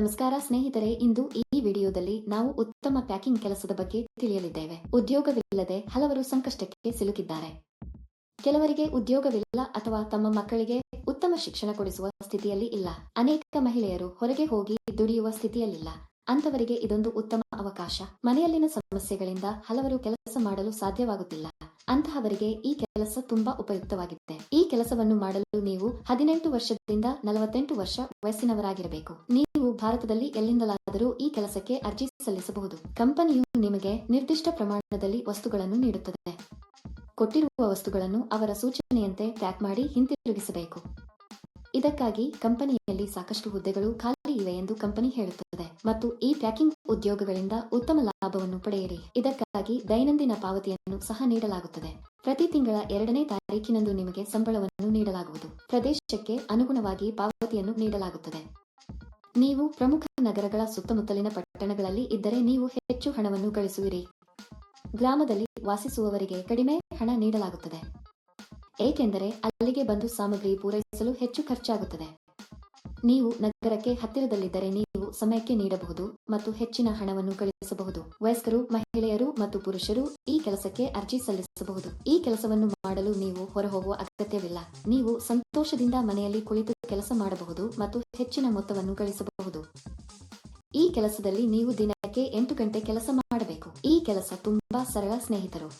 ನಮಸ್ಕಾರ ಸ್ನೇಹಿತರೆ, ಇಂದು ಈ ವಿಡಿಯೋದಲ್ಲಿ ನಾವು ಉತ್ತಮ ಪ್ಯಾಕಿಂಗ್ ಕೆಲಸದ ಬಗ್ಗೆ ತಿಳಿಯಲಿದ್ದೇವೆ. ಉದ್ಯೋಗವಿಲ್ಲದೆ ಹಲವರು ಸಂಕಷ್ಟಕ್ಕೆ ಸಿಲುಕಿದ್ದಾರೆ. ಕೆಲವರಿಗೆ ಉದ್ಯೋಗವಿಲ್ಲ ಅಥವಾ ತಮ್ಮ ಮಕ್ಕಳಿಗೆ ಉತ್ತಮ ಶಿಕ್ಷಣ ಕೊಡಿಸುವ ಸ್ಥಿತಿಯಲ್ಲಿ ಇಲ್ಲ. ಅನೇಕ ಮಹಿಳೆಯರು ಹೊರಗೆ ಹೋಗಿ ದುಡಿಯುವ ಸ್ಥಿತಿಯಲ್ಲಿಲ್ಲ. ಅಂತವರಿಗೆ ಇದೊಂದು ಉತ್ತಮ ಅವಕಾಶ. ಮನೆಯಲ್ಲಿನ ಸಮಸ್ಯೆಗಳಿಂದ ಹಲವರು ಕೆಲಸ ಮಾಡಲು ಸಾಧ್ಯವಾಗುತ್ತಿಲ್ಲ. ಅಂತಹವರಿಗೆ ಈ ಕೆಲಸ ತುಂಬಾ ಉಪಯುಕ್ತವಾಗಿದೆ. ಈ ಕೆಲಸವನ್ನು ಮಾಡಲು ನೀವು ಹದಿನೆಂಟು ವರ್ಷದಿಂದ ನಲವತ್ತೆಂಟು ವರ್ಷ ವಯಸ್ಸಿನವರಾಗಿರಬೇಕು. ನೀವು ಭಾರತದಲ್ಲಿ ಎಲ್ಲಿಂದಲಾದರೂ ಈ ಕೆಲಸಕ್ಕೆ ಅರ್ಜಿ ಸಲ್ಲಿಸಬಹುದು. ಕಂಪನಿಯು ನಿಮಗೆ ನಿರ್ದಿಷ್ಟ ಪ್ರಮಾಣದಲ್ಲಿ ವಸ್ತುಗಳನ್ನು ನೀಡುತ್ತದೆ. ಕೊಟ್ಟಿರುವ ವಸ್ತುಗಳನ್ನು ಅವರ ಸೂಚನೆಯಂತೆ ಪ್ಯಾಕ್ ಮಾಡಿ ಹಿಂತಿರುಗಿಸಬೇಕು. ಇದಕ್ಕಾಗಿ ಕಂಪನಿಯಲ್ಲಿ ಸಾಕಷ್ಟು ಹುದ್ದೆಗಳು ಖಾಲಿ ಇವೆ ಎಂದು ಕಂಪನಿ ಹೇಳುತ್ತದೆ. ಮತ್ತು ಈ ಪ್ಯಾಕಿಂಗ್ ಉದ್ಯೋಗಗಳಿಂದ ಉತ್ತಮ ಲಾಭವನ್ನು ಪಡೆಯಿರಿ. ಇದಕ್ಕಾಗಿ ದೈನಂದಿನ ಪಾವತಿಯನ್ನು ಸಹ ನೀಡಲಾಗುತ್ತದೆ. ಪ್ರತಿ ತಿಂಗಳ ಎರಡನೇ ತಾರೀಕಿನಂದು ನಿಮಗೆ ಸಂಬಳವನ್ನು ನೀಡಲಾಗುವುದು. ಪ್ರದೇಶಕ್ಕೆ ಅನುಗುಣವಾಗಿ ಪಾವತಿಯನ್ನು ನೀಡಲಾಗುತ್ತದೆ. ನೀವು ಪ್ರಮುಖ ನಗರಗಳ ಸುತ್ತಮುತ್ತಲಿನ ಪಟ್ಟಣಗಳಲ್ಲಿ ಇದ್ದರೆ ನೀವು ಹೆಚ್ಚು ಹಣವನ್ನು ಗಳಿಸುವಿರಿ ಗ್ರಾಮದಲ್ಲಿ ವಾಸಿಸುವವರಿಗೆ ಕಡಿಮೆ ಹಣ ನೀಡಲಾಗುತ್ತದೆ. ಏಕೆಂದರೆ ಅಲ್ಲಿಗೆ ಬಂದು ಸಾಮಗ್ರಿ ಪೂರೈಸಲು ಹೆಚ್ಚು ಖರ್ಚಾಗುತ್ತದೆ. ನೀವು ನಗರಕ್ಕೆ ಹತ್ತಿರದಲ್ಲಿದ್ದರೆ ನೀವು ಸಮಯಕ್ಕೆ ನೀಡಬಹುದು ಮತ್ತು ಹೆಚ್ಚಿನ ಹಣವನ್ನು ಗಳಿಸಬಹುದು ವಯಸ್ಕರು, ಮಹಿಳೆಯರು ಮತ್ತು ಪುರುಷರು ಈ ಕೆಲಸಕ್ಕೆ ಅರ್ಜಿ ಸಲ್ಲಿಸಬಹುದು. ಈ ಕೆಲಸವನ್ನು ಮಾಡಲು ನೀವು ಹೊರಹೋಗುವ ಅಗತ್ಯವಿಲ್ಲ. ನೀವು ಸಂತೋಷದಿಂದ ಮನೆಯಲ್ಲಿ ಕುಳಿತು ಕೆಲಸ ಮಾಡಬಹುದು ಮತ್ತು ಹೆಚ್ಚಿನ ಮೊತ್ತವನ್ನು ಗಳಿಸಬಹುದು. ಈ ಕೆಲಸದಲ್ಲಿ ನೀವು ದಿನಕ್ಕೆ ಎಂಟು ಗಂಟೆ ಕೆಲಸ ಮಾಡಬೇಕು. ಈ ಕೆಲಸ ತುಂಬಾ ಸರಳ, ಸ್ನೇಹಿತರು.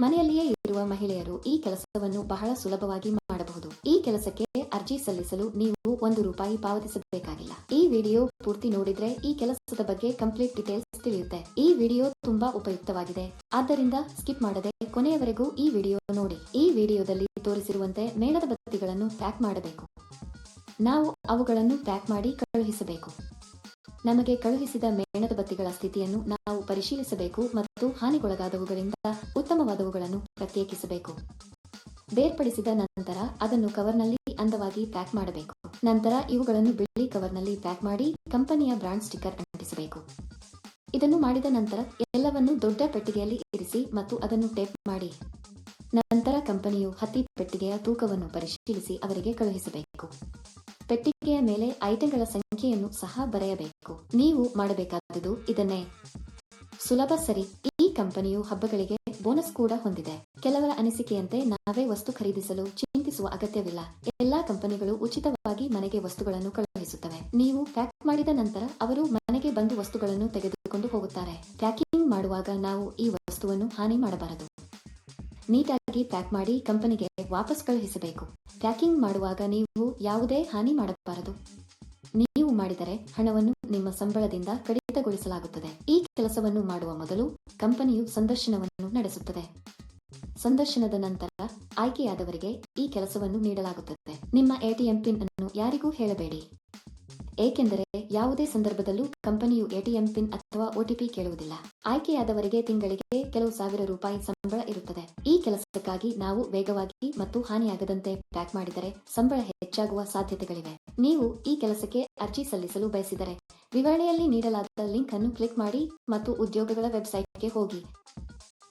ಮನೆಯಲ್ಲಿಯೇ ಇರುವ ಮಹಿಳೆಯರು ಈ ಕೆಲಸವನ್ನು ಬಹಳ ಸುಲಭವಾಗಿ ಮಾಡಬಹುದು. ಈ ಕೆಲಸಕ್ಕೆ ಅರ್ಜಿ ಸಲ್ಲಿಸಲು ನೀವು ಒಂದು ರೂಪಾಯಿ ಪಾವತಿಸಬೇಕಾಗಿಲ್ಲ. ಈ ವಿಡಿಯೋ ಪೂರ್ತಿ ನೋಡಿದ್ರೆ ಈ ಕೆಲಸದ ಬಗ್ಗೆ ಕಂಪ್ಲೀಟ್ ಡೀಟೇಲ್ಸ್ ತಿಳಿಯುತ್ತೆ. ಈ ವಿಡಿಯೋ ತುಂಬಾ ಉಪಯುಕ್ತವಾಗಿದೆ. ಆದ್ದರಿಂದ ಸ್ಕಿಪ್ ಮಾಡದೆ ಕೊನೆಯವರೆಗೂ ಈ ವಿಡಿಯೋ ನೋಡಿ. ಈ ವಿಡಿಯೋದಲ್ಲಿ ತೋರಿಸಿರುವಂತೆ ಮೇಣದ ಬತ್ತಿಗಳನ್ನು ಪ್ಯಾಕ್ ಮಾಡಬೇಕು. ನಾವು ಅವುಗಳನ್ನು ಪ್ಯಾಕ್ ಮಾಡಿ ಕಳುಹಿಸಬೇಕು. ನಮಗೆ ಕಳುಹಿಸಿದ ಮೇಣದ ಬತ್ತಿಗಳ ಸ್ಥಿತಿಯನ್ನು ನಾವು ಪರಿಶೀಲಿಸಬೇಕು ಮತ್ತು ಹಾನಿಗೊಳಗಾದವುಗಳಿಂದ ಉತ್ತಮವಾದವುಗಳನ್ನು ಪ್ರತ್ಯೇಕಿಸಬೇಕು. ಬೇರ್ಪಡಿಸಿದ ನಂತರ ಅದನ್ನು ಕವರ್ನಲ್ಲಿ ಅಂದವಾಗಿ ಪ್ಯಾಕ್ ಮಾಡಬೇಕು. ನಂತರ ಇವುಗಳನ್ನು ಬಿಳಿ ಕವರ್ನಲ್ಲಿ ಪ್ಯಾಕ್ ಮಾಡಿ ಕಂಪನಿಯ ಬ್ರಾಂಡ್ ಸ್ಟಿಕ್ಕರ್ ಅಂಟಿಸಬೇಕು. ಇದನ್ನು ಮಾಡಿದ ನಂತರ ಎಲ್ಲವನ್ನು ದೊಡ್ಡ ಪೆಟ್ಟಿಗೆಯಲ್ಲಿ ಇರಿಸಿ ಮತ್ತು ಅದನ್ನು ಟೇಪ್ ಮಾಡಿ. ನಂತರ ಕಂಪನಿಯು ಹತ್ತಿ ಪೆಟ್ಟಿಗೆಯ ತೂಕವನ್ನು ಪರಿಶೀಲಿಸಿ ಅವರಿಗೆ ಕಳುಹಿಸಬೇಕು. ಪೆಟ್ಟಿಗೆಯ ಮೇಲೆ ಐಟಂಗಳ ಸಂಖ್ಯೆಯನ್ನು ಸಹ ಬರೆಯಬೇಕು. ನೀವು ಮಾಡಬೇಕಾದುದು ಇದನ್ನೇ. ಸುಲಭ ಸರಿ, ಈ ಕಂಪನಿಯು ಹಬ್ಬಗಳಿಗೆ ಬೋನಸ್ ಕೂಡ ಹೊಂದಿದೆ. ಕೆಲವರ ಅನಿಸಿಕೆಯಂತೆ ನಾವೇ ವಸ್ತು ಖರೀದಿಸಲು ಚಿಂತಿಸುವ ಅಗತ್ಯವಿಲ್ಲ. ಎಲ್ಲಾ ಕಂಪನಿಗಳು ಉಚಿತವಾಗಿ ಮನೆಗೆ ವಸ್ತುಗಳನ್ನು ಕಳುಹಿಸುತ್ತವೆ. ನೀವು ಪ್ಯಾಕ್ ಮಾಡಿದ ನಂತರ ಅವರು ಮನೆಗೆ ಬಂದು ವಸ್ತುಗಳನ್ನು ತೆಗೆದುಕೊಂಡು ಹೋಗುತ್ತಾರೆ. ಪ್ಯಾಕಿಂಗ್ ಮಾಡುವಾಗ ನಾವು ಈ ವಸ್ತುವನ್ನು ಹಾನಿ ಮಾಡಬಾರದು. ನೀಟಾಗಿ ಪ್ಯಾಕ್ ಮಾಡಿ ಕಂಪನಿಗೆ ವಾಪಸ್ ಕಳುಹಿಸಬೇಕು. ಪ್ಯಾಕಿಂಗ್ ಮಾಡುವಾಗ ನೀವು ಯಾವುದೇ ಹಾನಿ ಮಾಡಬಾರದು. ನೀವು ಮಾಡಿದರೆ ಹಣವನ್ನು ನಿಮ್ಮ ಸಂಬಳದಿಂದ ಕಡಿತಗೊಳಿಸಲಾಗುತ್ತದೆ. ಈ ಕೆಲಸವನ್ನು ಮಾಡುವ ಮೊದಲು ಕಂಪನಿಯು ಸಂದರ್ಶನವನ್ನು ನಡೆಸುತ್ತದೆ. ಸಂದರ್ಶನದ ನಂತರ ಆಯ್ಕೆಯಾದವರಿಗೆ ಈ ಕೆಲಸವನ್ನು ನೀಡಲಾಗುತ್ತದೆ. ನಿಮ್ಮ ಎಟಿಎಂ ಪಿನ್ ಅನ್ನು ಯಾರಿಗೂ ಹೇಳಬೇಡಿ. ಏಕೆಂದರೆ ಯಾವುದೇ ಸಂದರ್ಭದಲ್ಲೂ ಕಂಪನಿಯು ಎಟಿಎಂ ಪಿನ್ ಅಥವಾ ಒಟಿಪಿ ಕೇಳುವುದಿಲ್ಲ. ಆಯ್ಕೆಯಾದವರಿಗೆ ತಿಂಗಳಿಗೆ ಕೆಲವು ಸಾವಿರ ರೂಪಾಯಿ ಸಂಬಳ ಇರುತ್ತದೆ. ಈ ಕೆಲಸಕ್ಕಾಗಿ ನಾವು ವೇಗವಾಗಿ ಮತ್ತು ಹಾನಿಯಾಗದಂತೆ ಪ್ಯಾಕ್ ಮಾಡಿದರೆ ಸಂಬಳ ಹೆಚ್ಚಾಗುವ ಸಾಧ್ಯತೆಗಳಿವೆ. ನೀವು ಈ ಕೆಲಸಕ್ಕೆ ಅರ್ಜಿ ಸಲ್ಲಿಸಲು ಬಯಸಿದರೆ ವಿವರಣೆಯಲ್ಲಿ ನೀಡಲಾದ ಲಿಂಕ್ ಅನ್ನು ಕ್ಲಿಕ್ ಮಾಡಿ ಮತ್ತು ಉದ್ಯೋಗಗಳ ವೆಬ್ಸೈಟ್ಗೆ ಹೋಗಿ.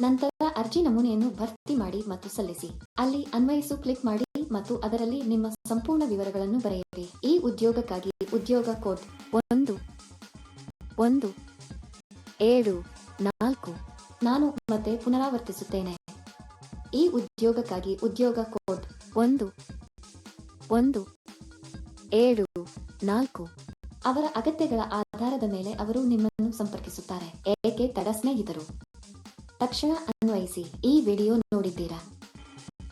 ನಂತರ ಅರ್ಜಿ ನಮೂನೆಯನ್ನು ಭರ್ತಿ ಮಾಡಿ ಮತ್ತು ಸಲ್ಲಿಸಿ. ಅಲ್ಲಿ ಅನ್ವಯಿಸು ಕ್ಲಿಕ್ ಮಾಡಿ ಮತ್ತು ಅದರಲ್ಲಿ ನಿಮ್ಮ ಸಂಪೂರ್ಣ ವಿವರಗಳನ್ನು ಬರೆಯಿರಿ. ಈ ಉದ್ಯೋಗಕ್ಕಾಗಿ ಉದ್ಯೋಗ ಕೋಡ್ ಒಂದು ಒಂದು, ಏಳು, ನಾಲ್ಕು, ನಾನು ಮತ್ತೆ ಪುನರಾವರ್ತಿಸುತ್ತೇನೆ. ಈ ಉದ್ಯೋಗಕ್ಕಾಗಿ ಉದ್ಯೋಗ ಕೋಡ್ ಒಂದು ಒಂದು, ಏಳು, ನಾಲ್ಕು, ಅವರ ಅಗತ್ಯಗಳ ಆಧಾರದ ಮೇಲೆ ಅವರು ನಿಮ್ಮನ್ನು ಸಂಪರ್ಕಿಸುತ್ತಾರೆ. ಏಕೆ ತಡ ಸ್ನೇಹಿತರು? ತಕ್ಷಣ ಅನ್ವಯಿಸಿ ಈ ವಿಡಿಯೋ ನೋಡಿದ್ದೀರಾ?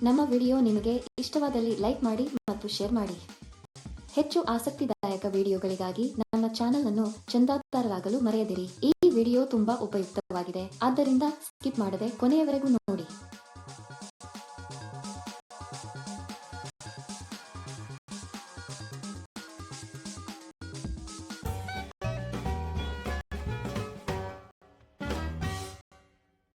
ನಮ್ಮ ವಿಡಿಯೋ ನಿಮಗೆ ಇಷ್ಟವಾದಲ್ಲಿ ಲೈಕ್ ಮಾಡಿ ಮತ್ತು ಶೇರ್ ಮಾಡಿ. ಹೆಚ್ಚು ಆಸಕ್ತಿದಾಯಕ ವಿಡಿಯೋಗಳಿಗಾಗಿ ನಮ್ಮ ಚಾನೆಲ್ ಅನ್ನು ಚಂದಾದಾರರಾಗಲು ಮರೆಯದಿರಿ. ಈ ವಿಡಿಯೋ ತುಂಬಾ ಉಪಯುಕ್ತವಾಗಿದೆ. ಆದ್ದರಿಂದ ಸ್ಕಿಪ್ ಮಾಡದೆ ಕೊನೆಯವರೆಗೂ ನೋಡಿ.